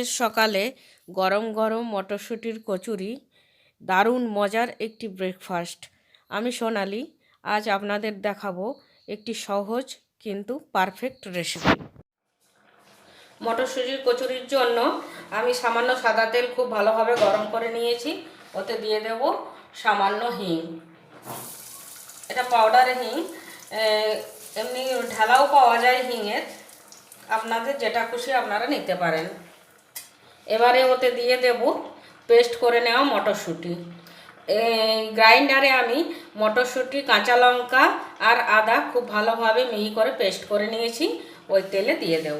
শীতের সকালে গরম গরম মটরশুঁটির কচুরি, দারুণ মজার একটি ব্রেকফাস্ট আমি সোনালি, আজ আপনাদের দেখাবো একটি সহজ কিন্তু পারফেক্ট রেসিপি মটরশুঁটির কচুরির জন্য আমি সামান্য সাদা তেল খুব ভালোভাবে গরম করে নিয়েছি, ওতে দিয়ে দেব সামান্য হিং। এটা পাউডার হিং এমনি ঢালাও পাওয়া যায় হিঙের আপনাদের যেটা খুশি আপনারা নিতে পারেন। এবারে ওতে দিয়ে দেব পেস্ট করে নেওয়া মটরশুঁটি। গ্রাইন্ডারে আমি মটরশুঁটি, কাঁচা লঙ্কা আর আদা খুব ভালোভাবে মিহি করে পেস্ট করে নিয়েছি। ওই তেলে দিয়ে দেব।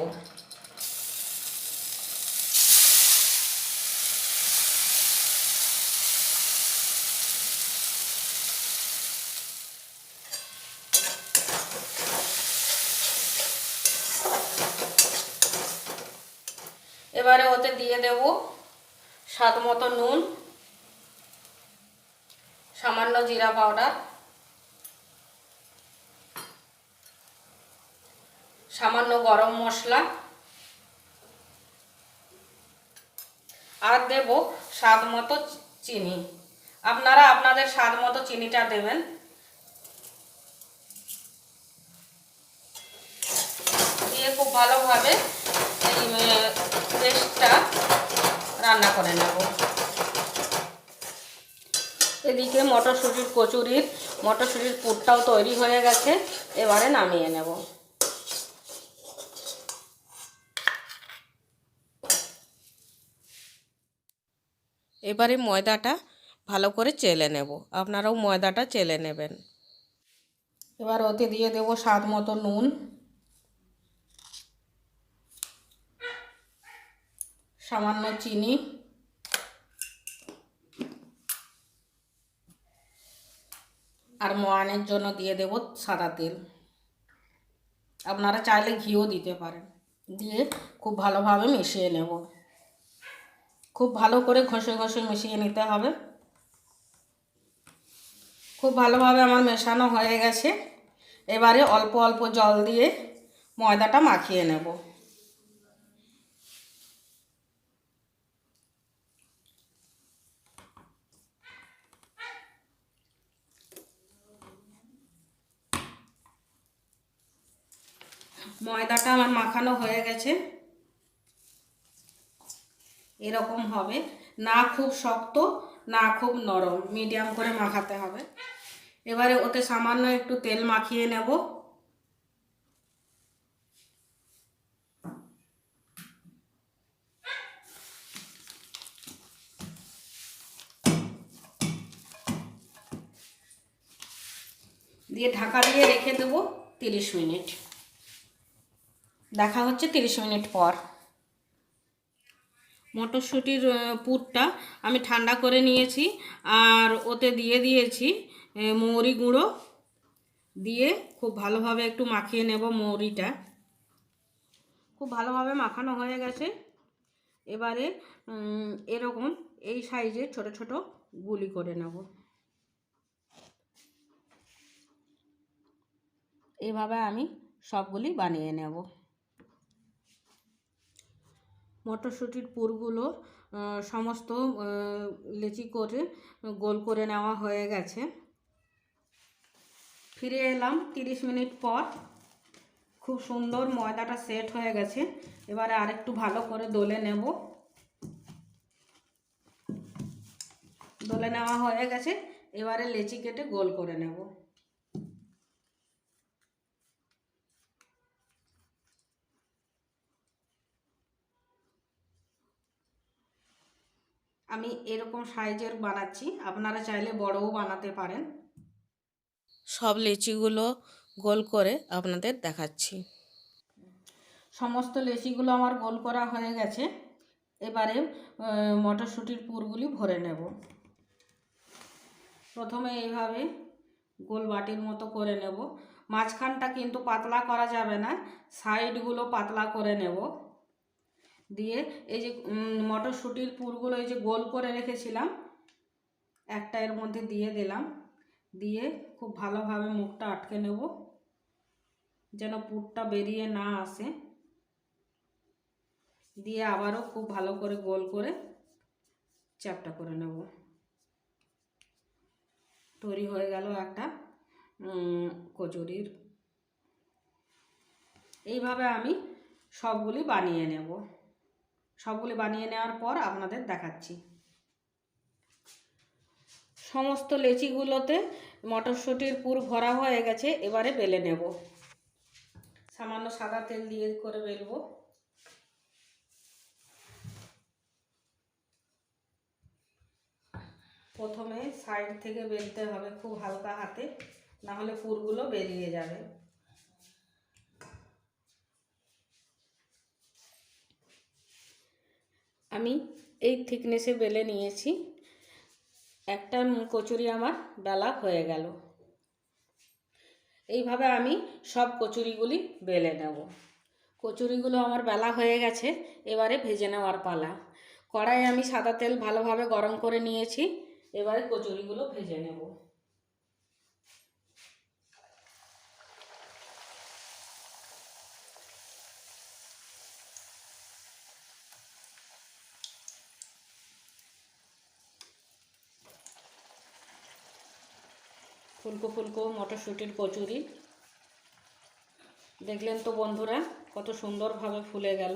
এবারে ওতে দিয়ে দেব স্বাদ মতো নুন, সামান্য জিরা পাউডার, সামান্য গরম মশলা, আর দেব স্বাদ মতো চিনি। আপনারা আপনাদের স্বাদ মতো চিনিটা দেবেন। দিয়ে খুব ভালোভাবে পেস্টটা রান্না করে নেব। এদিকে মটরশুঁটির কচুরির মটরশুঁটির পুরটাও তৈরি হয়ে গেছে, এবারে নামিয়ে নেব। এবারে ময়দাটা ভালো করে চেলে নেব। আপনারাও ময়দাটা চেলে নেবেন। এবার ওতে দিয়ে দেব স্বাদ মতো নুন। সামান্য চিনি। আর মোয়ানের জন্য দিয়ে দেব সাদা তেল। আপনারা চাইলে ঘিও দিতে পারেন। দিয়ে খুব ভালোভাবে মিশিয়ে নেব। খুব ভালো করে ঘষে ঘষে মিশিয়ে নিতে হবে। খুব ভালোভাবে আমার মেশানো হয়ে গেছে। এবারে অল্প অল্প জল দিয়ে ময়দাটা মাখিয়ে নেব। ময়দাটা আমার মাখানো হয়ে গেছে। এরকম হবে। না খুব শক্ত, না খুব নরম। মিডিয়াম করে মাখাতে হবে। এবারে ওতে সামান্য একটু তেল মাখিয়ে নেব। দিয়ে ঢাকা দিয়ে রেখে দেবো তিরিশ মিনিট। দেখা হচ্ছে তিরিশ মিনিট পর। মটরশুঁটির পুরটা আমি ঠান্ডা করে নিয়েছি আর ওতে দিয়ে দিয়েছি মৌরি গুঁড়ো। দিয়ে খুব ভালোভাবে একটু মাখিয়ে নেব মৌরিটা। খুব ভালোভাবে মাখানো হয়ে গেছে। এবারে এরকম এই সাইজে ছোট ছোট গুলি করে নেব। এভাবে আমি সবগুলি বানিয়ে নেব। মটরশুঁটির পুরগুলো সমস্ত লেচি করে, গোল করে নেওয়া হয়ে গেছে। ফিরে এলাম তিরিশ মিনিট পর। খুব সুন্দর ময়দাটা সেট হয়ে গেছে। এবারে আরেকটু ভালো করে দলে নেব। দলে নেওয়া হয়ে গেছে। এবারে লেচি কেটে গোল করে নেব। আমি এরকম সাইজের বানাচ্ছি আপনারা চাইলে বড়ও বানাতে পারেন। সব লিচিগুলো গোল করে আপনাদের দেখাচ্ছি। সমস্ত লেচিগুলো আমার গোল করা হয়ে গেছে। এবারে মটরশুঁটির পুরগুলি ভরে নেব। প্রথমে এইভাবে গোল বাটির মতো করে নেব। মাঝখানটা কিন্তু পাতলা করা যাবে না সাইডগুলো পাতলা করে নেব। দিয়ে এই যে মটরশুঁটির পুরগুলো এই যে গোল করে রেখেছিলাম, একটা এর মধ্যে দিয়ে দিলাম। দিয়ে খুব ভালোভাবে মুখটা আটকে নেব, যেন পুরটা বেরিয়ে না আসে। দিয়ে আবারও খুব ভালো করে গোল করে চ্যাপটা করে নেব। তৈরি হয়ে গেল একটা কচুরির। এইভাবে আমি সবগুলি বানিয়ে নেব। সবগুলি বানিয়ে নেওয়ার পর আপনাদের দেখাচ্ছি। সমস্ত লেচিগুলোতে মটরশুঁটির পুর ভরা হয়ে গেছে, এবারে বেলে নেব। সামান্য সাদা তেল দিয়ে করে বেলবো। প্রথমে সাইড থেকে বেলতে হবে খুব হালকা হাতে না হলে পুরগুলো বেরিয়ে যাবে। আমি এই থিকনেসে বেলে নিয়েছি। একটা কচুরি আমার বেলা হয়ে গেল। এইভাবে আমি সব কচুরিগুলি বেলে নেব। কচুরিগুলো আমার বেলা হয়ে গেছে, এবারে ভেজে নেওয়ার পালা। কড়াই আমি সাদা তেল ভালোভাবে গরম করে নিয়েছি, এবারে কচুরিগুলো ভেজে নেব। ফুলকো ফুলকো, মটরশুঁটির কচুরি। দেখলেন তো বন্ধুরা, কত সুন্দরভাবে ফুলে গেল।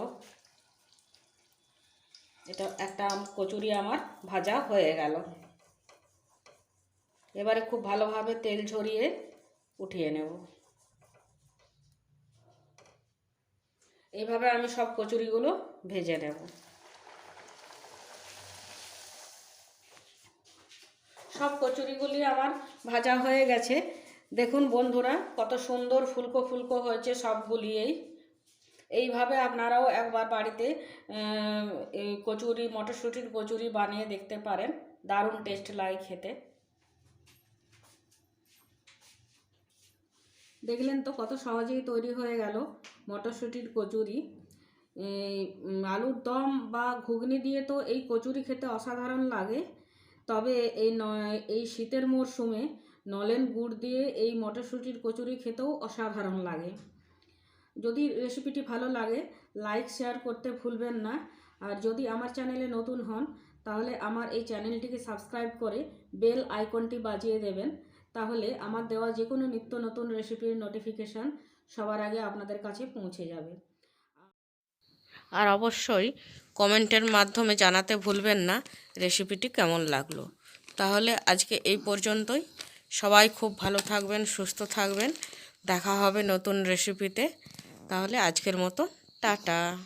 এটা একটা কচুরি আমার ভাজা হয়ে গেল। এবারে খুব ভালোভাবে তেল ঝরিয়ে উঠিয়ে নেব। এইভাবে আমি সব কচুরিগুলো ভেজে নেব। সব কচুরিগুলি আমার ভাজা হয়ে গেছে। দেখুন বন্ধুরা, কত সুন্দর ফুলকো ফুলকো হয়েছে সবগুলিয়েই এইভাবে আপনারাও একবার বাড়িতে কচুরি, মটরশুঁটির কচুরি বানিয়ে দেখতে পারেন। দারুণ টেস্ট লাগে খেতে। দেখলেন তো কত সহজেই তৈরি হয়ে গেল মটরশুঁটির কচুরি। আলুর দম বা ঘুগনি দিয়ে তো এই কচুরি খেতে অসাধারণ লাগে। তবে এই ন- এই শীতের মরশুমে নলেন গুড় দিয়ে এই মটরশুঁটির কচুরি খেতেও অসাধারণ লাগে। যদি রেসিপিটি ভালো লাগে, লাইক, শেয়ার করতে ভুলবেন না। আর যদি আমার চ্যানেলে নতুন হন, তাহলে আমার এই চ্যানেলটিকে সাবস্ক্রাইব করে বেল আইকনটি বাজিয়ে দেবেন। তাহলে আমার দেওয়া যে কোনো নিত্য নতুন রেসিপির নোটিফিকেশান সবার আগে আপনাদের কাছে পৌঁছে যাবে। আর অবশ্যই কমেন্টের মাধ্যমে জানাতে ভুলবেন না। রেসিপিটি কেমন লাগল? তাহলে আজকে এই পর্যন্তই। সবাই খুব ভালো থাকবেন, সুস্থ থাকবেন। দেখা হবে নতুন রেসিপিতে। তাহলে আজকের মতো, টাটা।